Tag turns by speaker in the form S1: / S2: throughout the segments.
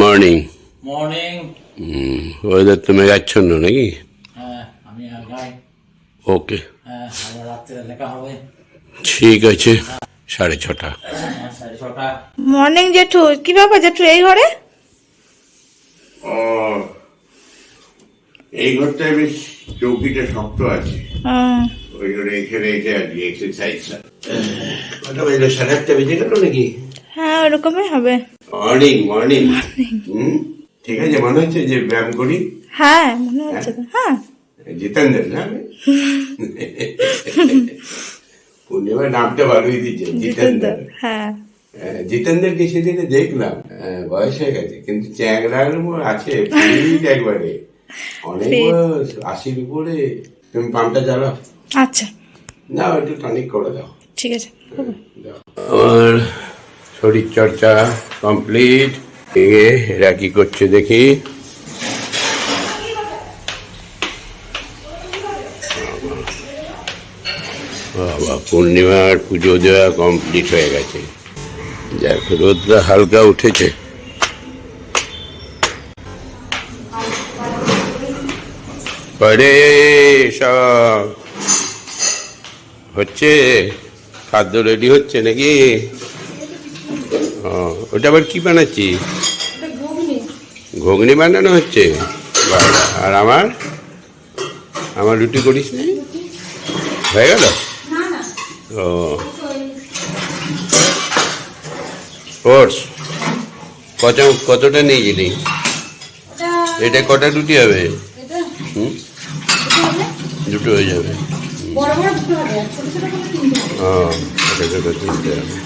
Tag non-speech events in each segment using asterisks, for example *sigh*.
S1: Morning
S2: morning
S1: weather তো মেঘাচ্ছন্ন নাকি?
S2: হ্যাঁ আমি
S1: ওকে
S2: হ্যাঁ হবে।
S1: ঠিক আছে। সাড়ে ছটা।
S2: হ্যাঁ, সাড়ে ছটা।
S3: মর্নিং জেঠু। কি ব্যাপার জেঠু এই ঘরে?
S4: ও এই ঘরটা বেশ চৌকিটা শক্ত আছে। ওই জন্য এখানে এসে আর কি এক্সারসাইজ
S1: কটা বাজলো সাড়ে আটটা বেজে গেল নাকি?
S3: হ্যাঁ ওরকমই হবে।
S1: মর্নিং মর্নিং হুম? ঠিক আছে মনে হচ্ছে যে ব্যায়াম করি?
S3: হ্যাঁ মনে হচ্ছে তো হ্যাঁ।
S1: জিতেন্দ্র না পূর্ণিমার নামটা ভালোই দিচ্ছে জিতেন্দ্র।
S3: হ্যাঁ।
S1: হ্যাঁ, জিতেন্দ্রকে সেদিনে দেখলাম হ্যাঁ, বয়স হয়ে গেছে কিন্তু চ্যাংড়ার উপর আছে একবারে। অনেক আশির উপরে। তুমি পাম্পটা চালাও।
S3: আচ্ছা।
S1: না একটু টনিক করে দাও।
S3: ঠিক আছে
S1: আমার শরীর চর্চা কমপ্লিট। এরা কি করছে দেখি। বাবা, পূর্ণিমার পুজো দেওয়া কমপ্লিট হয়ে গেছে। যাক, রোদটা হালকা উঠেছে। পরে সব হচ্ছে, খাদ্য রেডি হচ্ছে নাকি? ওটা আবার কি বানাচ্ছি? ঘুগনি বানানো হচ্ছে? আর আমার? আমার রুটি করিস নি? হয়ে গেল? ও। ওটস কত কতটা গেলি এটা কটা রুটি হবে? হুম? দুটো হয়ে যাবে।
S5: আর ছোট ছোট তিনটে হবে
S1: ও এটা দুটো তিনটে হবে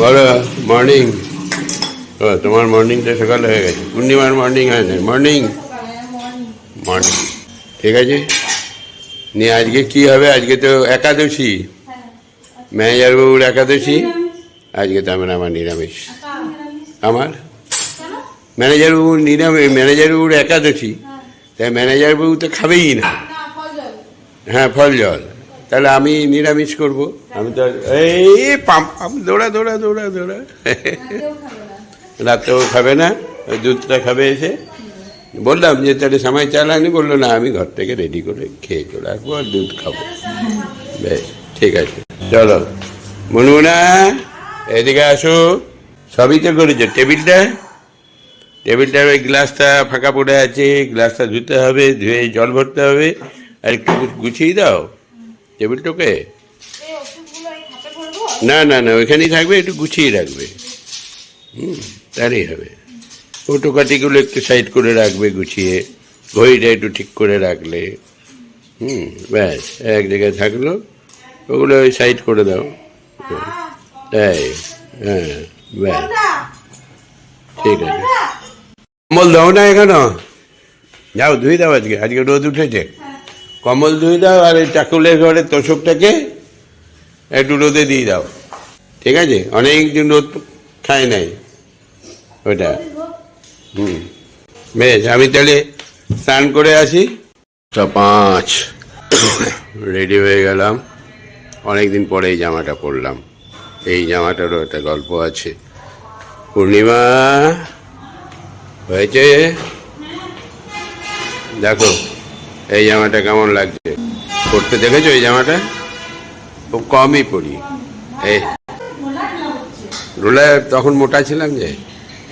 S1: বলো মর্নিং ও তোমার মর্নিংটা সকাল হয়ে গেছে। পূর্ণিমার মর্নিং হয় না মর্নিং মর্নিং ঠিক আছে? নিয়ে আজকে কি হবে? আজকে তো একাদশী। ম্যানেজার বাবুর একাদশী। আজকে তো আমার আমার নিরামিষ। আমার? ম্যানেজার বাবুর নিরামিষ ম্যানেজার বাবুর একাদশী। তাই ম্যানেজার বাবু তো খাবেই না। হ্যাঁ ফল জল। তাহলে আমি নিরামিষ করব। আমি তো এই পাম পাম দৌড়া দৌড়া দৌড়া দৌড়া। রাতেও খাবে না দুধটা খাবে এসে। বললাম যে, তাহলে সময় চালানি বলল, না, আমি ঘর থেকে রেডি করে খেয়ে চলে আসব আর দুধ খাব। ঠিক আছে। চলো। মুনমুনা, এদিকে আসো। সবই তো করেছ। টেবিলটা? টেবিলটার ওই গ্লাসটা ফাঁকা পড়ে আছে। গ্লাসটা ধুতে হবে, ধুয়ে জল ভরতে হবে। আর একটু গুছিয়ে দাও। টেবিলটাকে? না না না ওইখানেই থাকবে একটু গুছিয়ে রাখবে। হুম তারই হবে। ফটোকাটিগুলো একটু সাইড করে রাখবে গুছিয়ে ঘড়িটা একটু ঠিক করে রাখলে। হুম ব্যাস এক জায়গায় থাকল। ওগুলো ওই সাইড করে দাও। তাই হ্যাঁ ব্যাস। ঠিক আছে। কম্বল দাও না এখনও। যাও ধুয়ে দাও আজকে আজকে রোদ উঠেছে। কম্বল ধুয়ে দাও আর এই চাকুলের ঘরে তোষকটাকে একটু রোদে দিয়ে দাও। ঠিক আছে? অনেক দিন রোদ খায় নাই। ওটা হুম। বেশ, আমি তাহলে স্নান করে আসি। তা পাঁচ। রেডি হয়ে গেলাম। অনেক দিন পরে এই জামাটা পরলাম। এই জামাটারও একটা গল্প আছে। পূর্ণিমা হয়েছে। দেখো। এই জামাটা কেমন লাগছে? পরতে দেখেছ এই জামাটা? খুব কমই পরি এই রোলার তখন মোটা ছিলাম যে।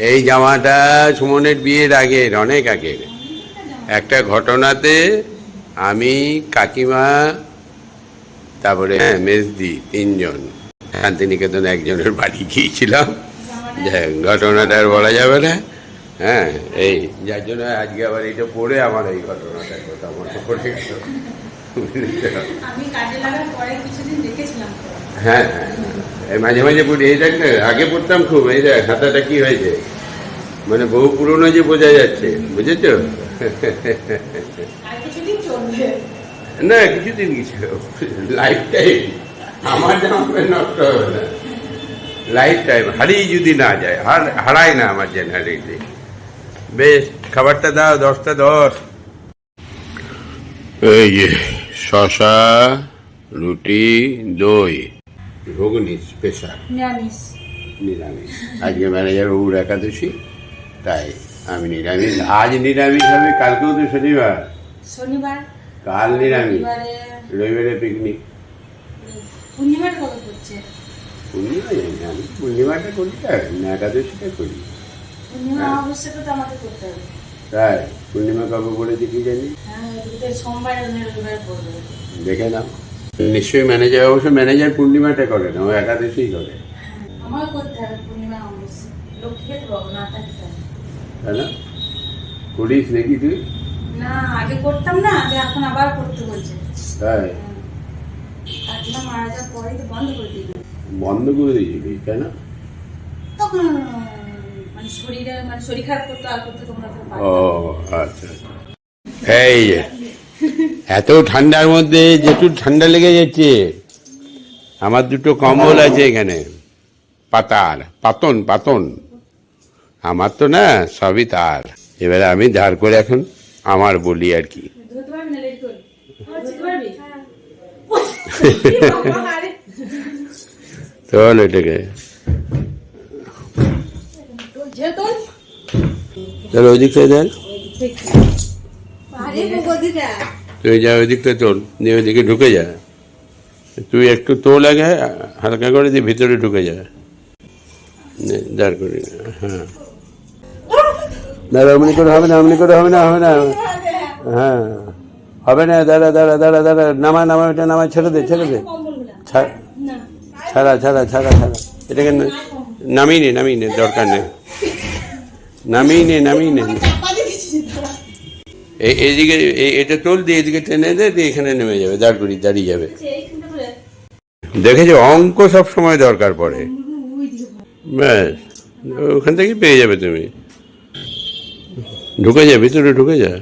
S1: এই জামাটা সুমনের বিয়ের আগের, অনেক আগের। একটা ঘটনাতে আমি কাকিমা, তারপরে হ্যাঁ মেজদি তিনজন, শান্তিনিকেতন একজনের বাড়ি গিয়েছিলাম। ঘটনাটা আর বলা যাবে না। হ্যাঁ এই যার জন্য আজকে আবার এটা পড়ে আমার এই ঘটনাটার কথা মনে পড়ে গেল। হ্যাঁ হ্যাঁ। এই মাঝে মাঝে পড়ি এই দেখ আগে পড়তাম খুব এই দেখ হাতাটা কি হয়েছে? মানে বহু পুরনো যে বোঝা যাচ্ছে বুঝেছ? না কিছুদিন কিছু লাইফ টাইম আমার জামা নষ্ট হবে না। লাইফ টাইম হারিয়ে যদি না যায় হার হারায় না আমার জেনারেলি বেশ খাবারটা দাও দশটা দশ। এই যে শশা রুটি দই। ঘুগনি স্পেশাল।
S5: নিরামিষ।
S1: নিরামিষ। আজকে ম্যানেজার বাবুর একাদশী তাই আমি নিরামিষ। আজ নিরামিষ হবে কালকেও তো শনিবার।
S5: শনিবার?
S1: কাল নিরামিষ।
S5: রবিবারে
S1: পিকনিক।
S5: পূর্ণিমার কবে করছে
S1: পূর্ণিমা জানি আমি পূর্ণিমাটা করি না একাদশীটা করি।
S5: পূর্ণিমা অবশ্যই তো আমাকে করতে হবে।
S1: তাই? পূর্ণিমা কবে বলেছে কি জানি?
S5: হ্যাঁ
S1: দেখে নাও। নিশ্চয়ই ম্যানেজার অবশ্য ম্যানেজার পূর্ণিমাটা করে না ও একাদশী করে।
S5: আমার করতে হবে পূর্ণিমা অবশ্যই লক্ষ্মীকে তো না থাকতে
S1: তাই না? করিস নাকি তুই?
S5: না আগে করতাম না যে এখন আবার করতে বলছে।
S1: তাই?
S5: কাকিমা মারা যাওয়ার পরেই তো বন্ধ করে দিল
S1: বন্ধ করে দিয়েছিলি তাই না?
S5: তখন মানে শরীরে মানে শরীর খারাপ করতে আর করতে তোমরা
S1: ও আচ্ছা। এই এত ঠান্ডার মধ্যে যেটু ঠান্ডা লেগে যাচ্ছে আমার দুটো কম্বল আছে এখানে পাতার পাতন পাতন। আমার তো না সবই তার। এবারে আমি ধার করে এখন আমার বলি আর কি। চল এটাকে *laughs*
S5: যেহেতু
S1: চলো ওই দিকটা
S5: আরে
S1: তুই যা ওই দিকটা তোল দিয়ে ওইদিকে ঢুকে যা। তুই একটু তোল আগে হালকা করে দিয়ে ভিতরে ঢুকে যা। দাঁড় করে হ্যাঁ। দাঁড়া অমনি করে হবে না অমনি করে হবে না হবে না। হ্যাঁ। হবে না দাঁড়া দাঁড়া দাঁড়া দাঁড়া নামা নামা এটা নামা ছেড়ে দে ছেড়ে দে। ছাড়া। ছাড়া ছাড়া ছাড়া এটাকে নামিয়ে নে নামিয়ে নে দরকার নেই। নামিয়ে নে নামিয়ে নে। এই- এটা তোল দিয়ে এদিকে টেনে দে দিয়ে এখানে নেমে যাবে দাঁড় করি দাঁড়িয়ে যাবে। দেখেছ অঙ্ক সব সময় দরকার পড়ে। ব্যাস ওখান থেকে পেয়ে যাবে তুমি। ঢুকে যা ভিতরে ঢুকে যা।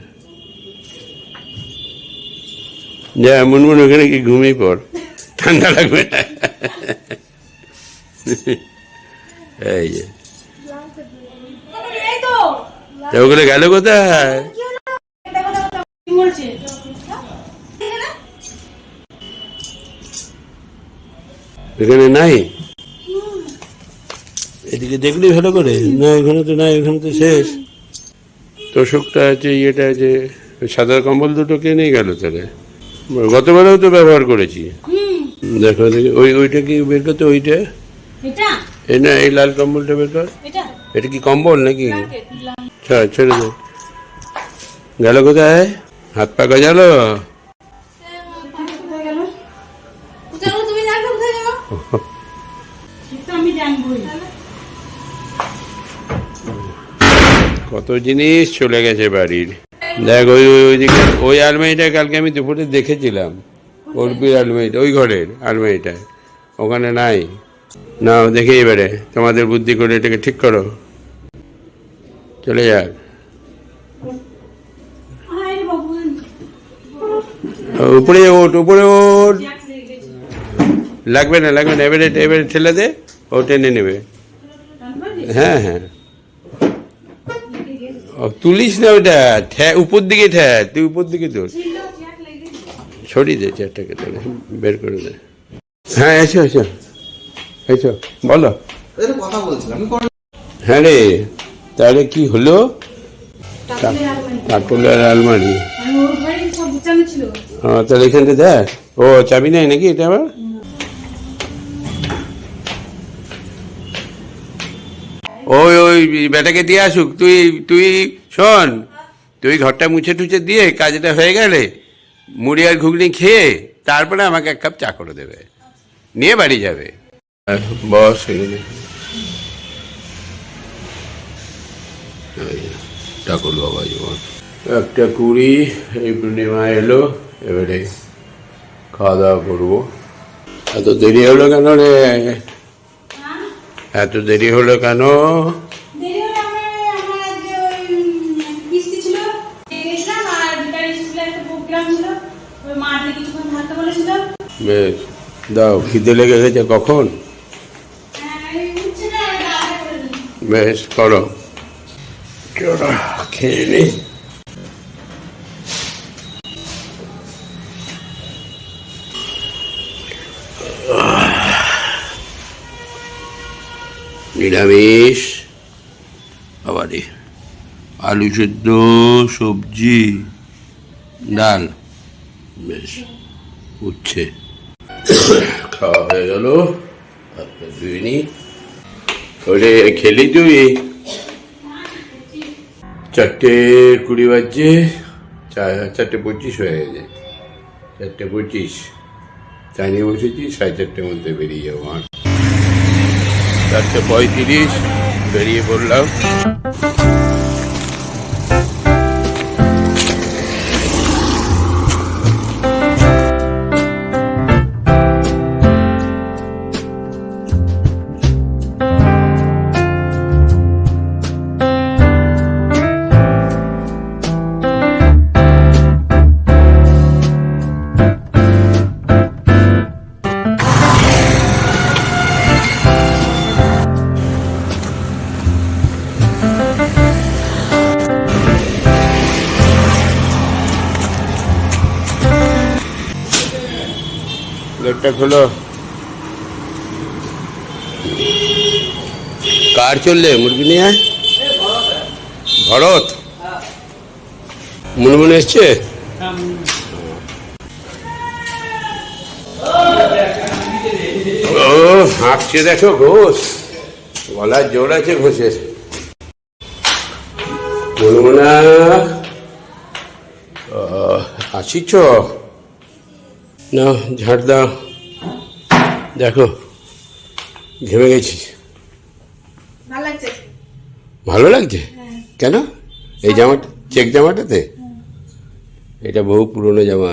S1: যা মুনমুন ওখানে কি ঘুমিয়ে পড়। ঠান্ডা লাগবে। না এই যে। ওগুলো গেল কোথায়? এখানে নাই? এদিকে দেখলি ভালো করে? না এখানে তো নাই এখানে তো শেষ। তোষকটা আছে ইয়েটা আছে ওই সাদা কম্বল দুটো কে নিয়ে গেল তাহলে? গতবারেও তো ব্যবহার করেছি। দেখো দেখি ওই ওইটা কি বের করতে ওইটা?
S5: এটা?
S1: এই না এই লাল কম্বলটা বের কর।
S5: এটা?
S1: এটা কি কম্বল নাকি?
S5: ব্ল্যাঙ্কেট ব্ল্যাঙ্কেট
S1: ছাড় ছেড়ে দে। গেল কোথায়? হাত পা গজালো? কত জিনিস চলে গেছে বাড়ির। দেখ ওই ওই ওইদিকে ওই আলমারিটা কালকে আমি দুপুরে দেখেছিলাম। অর্পির আলমারিটা ওই ঘরের আলমারিটা ওখানে নাই। না দেখে এবারে তোমাদের বুদ্ধি করে এটাকে ঠিক করো। চলে যাক। উপরে ওঠ উপরে ওঠ। লাগবে না লাগবে না এবারে এবারে ঠেলে দে ও টেনে নেবে। হ্যাঁ হ্যাঁ। তুলিস না ওটা ঠ্যা উপর দিকে ঠ্যা তুই উপর দিকে তোর ছড়িয়ে দে চারটাকে তাহলে বের করে দে। হ্যাঁ এসো এসো। এসো বলো।
S6: কথা বলছিলাম।
S1: হ্যাঁ রে তাহলে কি হলো? কাকলের আলমারি।
S5: আমি ওর ঘরে সব গুছানো ছিল।
S1: ও তাহলে এখানটা দেখ। ও চাবি নেই নাকি এটা আবার? ওই ওই বেটাকে দিয়ে আসুক। তুই তুই শোন। তুই ঘরটা মুছে টুছে দিয়ে কাজটা হয়ে গেলে মুড়ি আর ঘুগনি খেয়ে তারপরে আমাকে এক কাপ চা করে দেবে। নিয়ে বাড়ি যাবে। বস এখানে ঠাকুর বাবা জীবন একটা কুড়ি এই পূর্ণিমা এলো এবারে খাওয়া দাওয়া করব। এত দেরি হলো কেন রে? এত দেরি হলো কেন? বেশ দাও খিদে লেগে গেছে কখন
S5: হ্যাঁ, এই উঠছে না ওই রান্না করে দিই।
S1: বেশ করো। খেয়ে নিরামিষ আবারে আলু সেদ্ধ সবজি ডাল। বেশ উঠছে খাওয়া হয়ে গেল। হাতটা ধুয়ে নি। ওরে খেলি তুই। চারটে কুড়ি বাজছে চারটে পঁচিশ হয়ে গেছে। চারটে পঁচিশ। চাইনি বসেছি, সাড়ে চারটের মধ্যে বেরিয়ে যাব চারটে পঁয়ত্রিশ, বেরিয়ে পড়লাম। গেটটা খোলো। কার চললে, মুরগি নিয়ে? ভরত? মনে মনে এসছে? ও, হাঁকছে দেখো, ঘোষ। গলার জোর আছে ঘোষের। মনে মনে আসিছ না ঝাড় দাও। দেখো ঘেমে গেছি।
S5: ভালো লাগছে?
S1: কেন? এই জামাটা চেক জামাটাতে? এটা বহু পুরনো জামা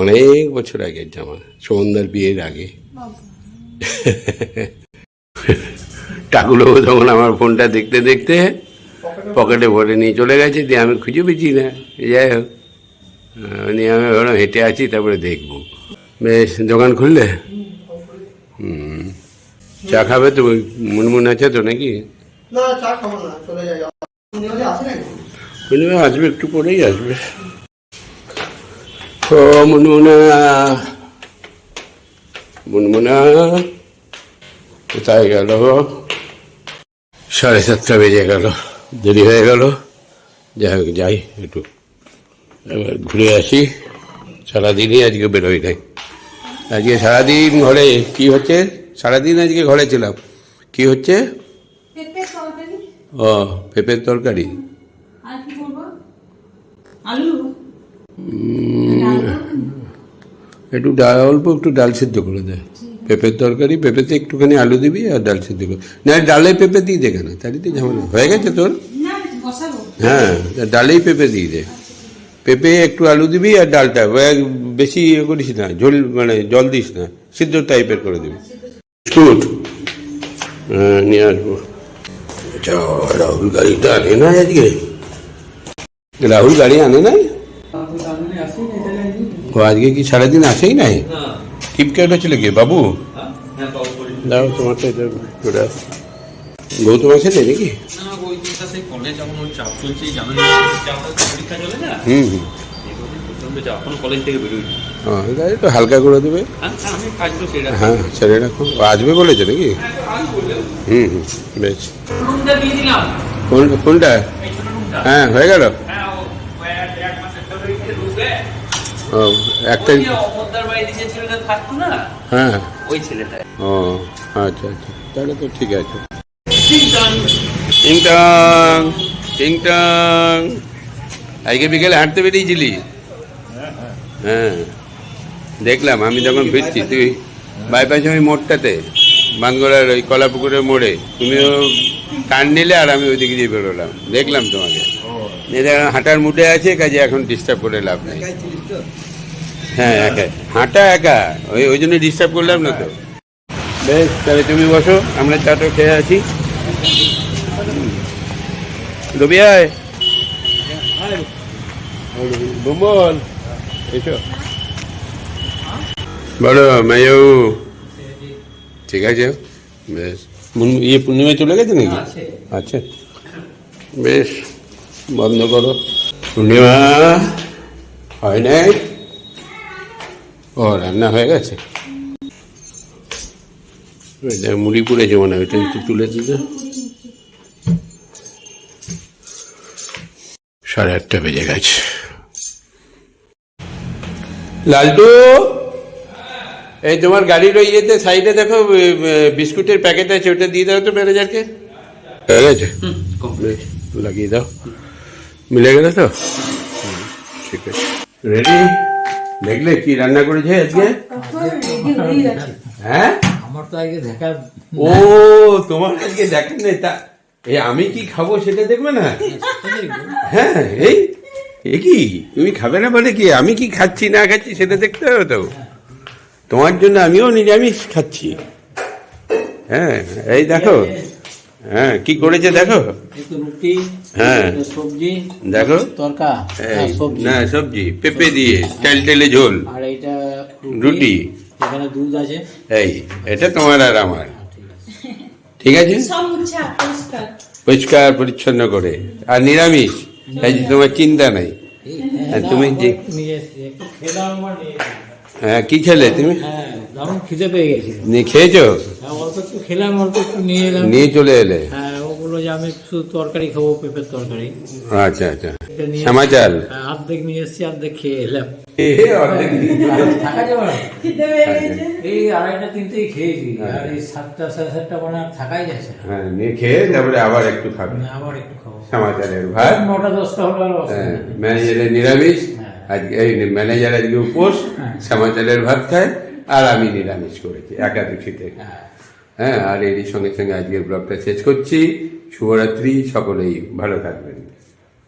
S1: অনেক বছর আগের জামা সুমনদার বিয়ের আগে। টাকুলো তখন আমার ফোনটা দেখতে দেখতে পকেটে ভরে নিয়ে চলে গেছে দিয়ে আমি খুঁজে পেয়েছি না। যাই হোক নিয়ে আমি ভাবলাম হেঁটে আছি তারপরে দেখব। বেশ দোকান খুললে? চা খাবে তো মুনমুন আছে তো নাকি?
S6: না চা খাব না চলে যাই।
S1: আসবে একটু পরেই আসবে। ও মুনমুনা। মুনমুনা কোথায় গেল? সাড়ে সাতটা বেজে গেল দেরি হয়ে গেল। যাই হোক যাই একটু এবার ঘুরে আসি। সারাদিনই আজকে বেরোই নাই। আজকে সারাদিন ঘরে কি হচ্ছে? সারাদিন আজকে ঘরে ছিলাম। কি হচ্ছে? ও পেঁপের তরকারি। একটু ডাল অল্প একটু ডাল সিদ্ধ করে দেয় পেঁপের তরকারি পেঁপেতে একটুখানি আলু দিবি আর ডাল সিদ্ধ করে। না ডালে পেঁপে দিয়ে দে কেন? তাহলে তো ঝামেলা। হয়ে গেছে তোর? হ্যাঁ ডালেই পেঁপে দিয়ে দে। পেঁপে একটু আলু দিবি আর ডালটা। বেশি ইয়ে করিস না ঝোল মানে জল দিস না সিদ্ধ টাইপের করে দিবি। বিস্কুট। হ্যাঁ নিয়ে আসব। আচ্ছা, রাহুল গাড়িটা আনে না আজকে। রাহুল গাড়ি আনে নাই? ও আজকে কি সারাদিন আসেই নাই? টিপকাট হচ্ছিল কি বাবু? দাও তোমারটা এটা গৌতম আসে। নাকি?
S7: কলেজ ওর চাপ চলছে চাপটা পরীক্ষা চলে না?
S1: হুম হুম।
S7: এখন
S1: হ্যাঁ তো হালকা করে দেবে।
S7: হ্যাঁ হ্যাঁ, সেটা
S1: হ্যাঁ ছেড়ে রাখো। আসবে বলেছে নাকি? হুম হুম বেশ। কোনটা? হ্যাঁ হয়ে গেল।
S7: হ্যাঁ ও
S1: একটা হ্যাঁ।
S7: ওই ছেলেটা
S1: ও আচ্ছা আচ্ছা। তাহলে তো ঠিক আছে। টিংটং টিংটং আজকে বিকেলে হাঁটতে বেরিয়েছিলি? হ্যাঁ দেখলাম আমি যখন ফিরছি তুই বাইপাস ওই মোড়টাতে বানগোড়ার ওই কলাপুকুরের মোড়ে। তুমিও টান নিলে আর আমি ওইদিকে দিয়ে বেরোলাম। দেখলাম তোমাকে। এটা হাঁটার মুডে আছে কাজে এখন ডিস্টার্ব করে লাভ নেই। হ্যাঁ একা। হাঁটা একা। ওই ওই জন্য ডিস্টার্ব করলাম না তো। বেশ তাহলে তুমি বসো আমরা চাটা খেয়ে আছি রবি আয় বুমল এসো বলো মেয়ু ঠিক আছে বেশ ইয়ে পূর্ণিমায় চলে গেছে নাকি আচ্ছা বেশ বন্ধ করো পূর্ণিমা হয় নাই ও রান্না হয়ে গেছে মুড়ি পুড়েছে মনে হয় ওইটা একটু তুলে দিতে সাড়ে আটটা বেজে গেছে। লালটু? এই তোমার গাড়ির ওই ইয়েতে সাইডে দেখো বিস্কুটের প্যাকেট আছে ওটা দিয়ে দাও তো ম্যানেজারকে। গেছে? লাগিয়ে দাও। মিলে গেলে তো? ঠিক আছে। রেডি দেখলে কি রান্না করেছে আজকে? হ্যাঁ
S2: আমার তো আগে দেখা
S1: ও তোমার আজকে দেখেন না তা এই আমি কি খাব সেটা দেখবে না? হ্যাঁ এই এ কি? তুমি খাবে না বলে কি? আমি কি খাচ্ছি না খাচ্ছি সেটা দেখতে হবে তো। তোমার জন্য আমিও নিরামিষ খাচ্ছি। হ্যাঁ এই দেখো। হ্যাঁ কি করেছে দেখো?
S2: রুটি
S1: হ্যাঁ।
S2: সবজি
S1: দেখো।
S2: তরকা সবজি।
S1: না সবজি পেঁপে দিয়ে তেল টেলে ঝোল।
S2: আর এইটা
S1: রুটি।
S2: এখানে দুধ আছে।
S1: এই এটা তোমার আর আমার। ঠিক আছে?
S5: পরিষ্কার
S1: পরিচ্ছন্ন করে। আর নিরামিষ। এই যে তোমার চিন্তা নাই। তুমি যে
S2: একটু।
S1: হ্যাঁ কি খেলে তুমি?
S2: খিদে পেয়ে
S1: নিয়ে খেয়েছো?
S2: খেলাম অল্প একটু নিয়ে এলাম
S1: নিয়ে চলে এলে।
S2: হ্যাঁ ওগুলো যে আমি শুধু তরকারি খাব পেঁপের তরকারি।
S1: আচ্ছা আচ্ছা।
S2: নিয়ে
S1: সমাচার
S2: হ্যাঁ, অর্ধেক নিয়ে এসছি অর্ধেক খেয়ে এলাম। এই আড়াইটা তিনটেই খেয়েছি। আর এই সাতটা সাড়ে সাতটা মানে থাকাই যাচ্ছে
S1: হ্যাঁ নিয়ে খেয়ে তারপরে আবার একটু খাবে।
S2: আবার একটু খাব।
S1: সমাচারের ভাত।
S2: নটা দশটা হলো আর অসুবিধা
S1: হ্যাঁ। ম্যানেজারের নিরামিষ। আজকে এই ম্যানেজার আজকে উপোস। সমাচারের ভাত খায়। আর আমি নিরামিষ করেছি একাদশীতে।
S2: হ্যাঁ।
S1: হ্যাঁ আর এরই সঙ্গে সঙ্গে আজকের ব্লগটা শেষ করছি। শুভরাত্রি সকলেই ভালো থাকবেন।